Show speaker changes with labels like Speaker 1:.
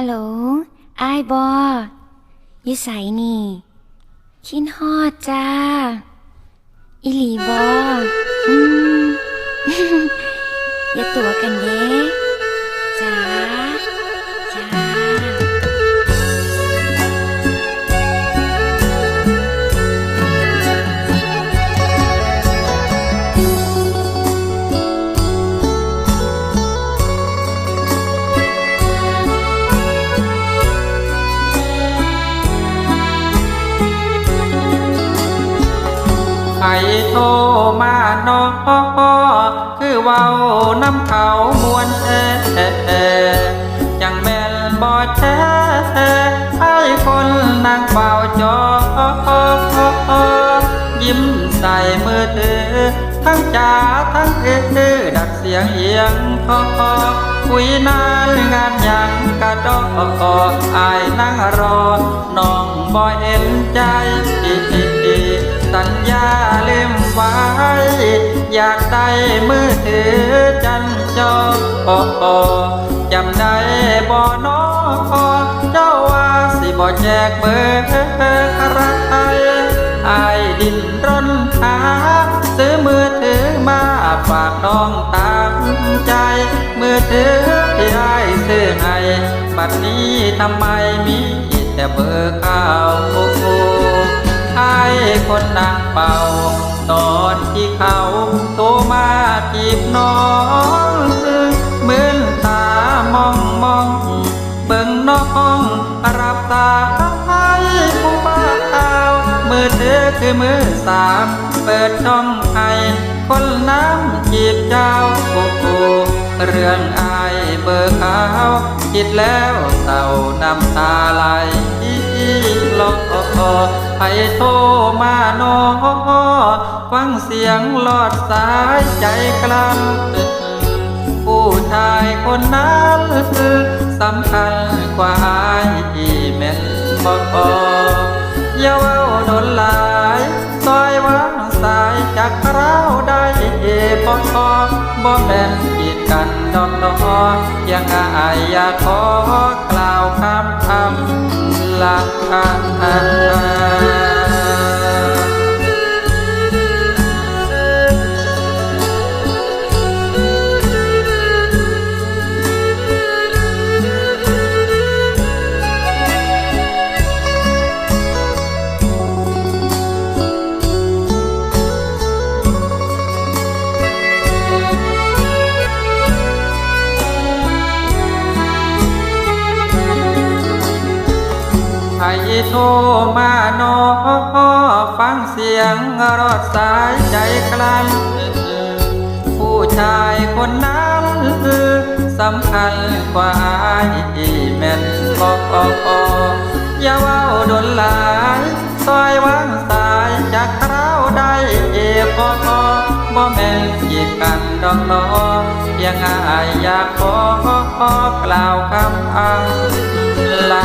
Speaker 1: ฮัลโหลอายบอยิสัยนี่คินฮอดจ้า
Speaker 2: โทมาน้อคือเว้าน้ำเขามวนแอยังแม่นบ่แท้ไอ้คนนางเป่าจอยิ้มใส่มือถือทั้งจ๋าทั้งเออดัดเสียงเอียงทอคุยนานงานหยังกระดออายนั่งรอน้องบ่เห็นใจ สัญญาเล่มไว้ อยากได้มือถือจันจอจำได้บ่น้อเจ้าว่าสิบ่แจกเบอร์ใครอายดินรนหาซื้อมือถือมาฝากน้องตามใจ มือถือที่อายซื้อให้บัดนี้ทำไมมีแต่เบอร์ข้าวโอ้ คนนางเป่า ตอนที่เขาโทรมาจีบน้องเหมือนตามองมอง เบิ่งน้องรับตาให้ผู้บ่าวมือเธอคือมือสาม เปิดช่องให้คนน้ำจีบเจ้าโอ้โหเรื่องอายเบอร์ขาวคิดแล้วเศร้าน้ำตาไหล ลอกให้โทรมาโนฟังเสียงหลอดสายใจกลั้นผู้ชายคนนั้นสำคัญกว่าอายแม่นบอกอย่าเว้าโดนหลายซอยวางสายจากเราได้พอพอบ่แม่นกีดกันดอกดอกยังอายอยากขอกล่าวคำา โทรมาโนอฟังเสียงรอดสายใจกลั้นผู้ชายคนนั้นสำคัญกว่าอายแม่นบอกอย่าเว้าโดนหลายซอยวางสายจากเราได้เอพอบ่แม่นกีดกันดอกนอเพียงอายอยากขอกล่าวคำอัง ละ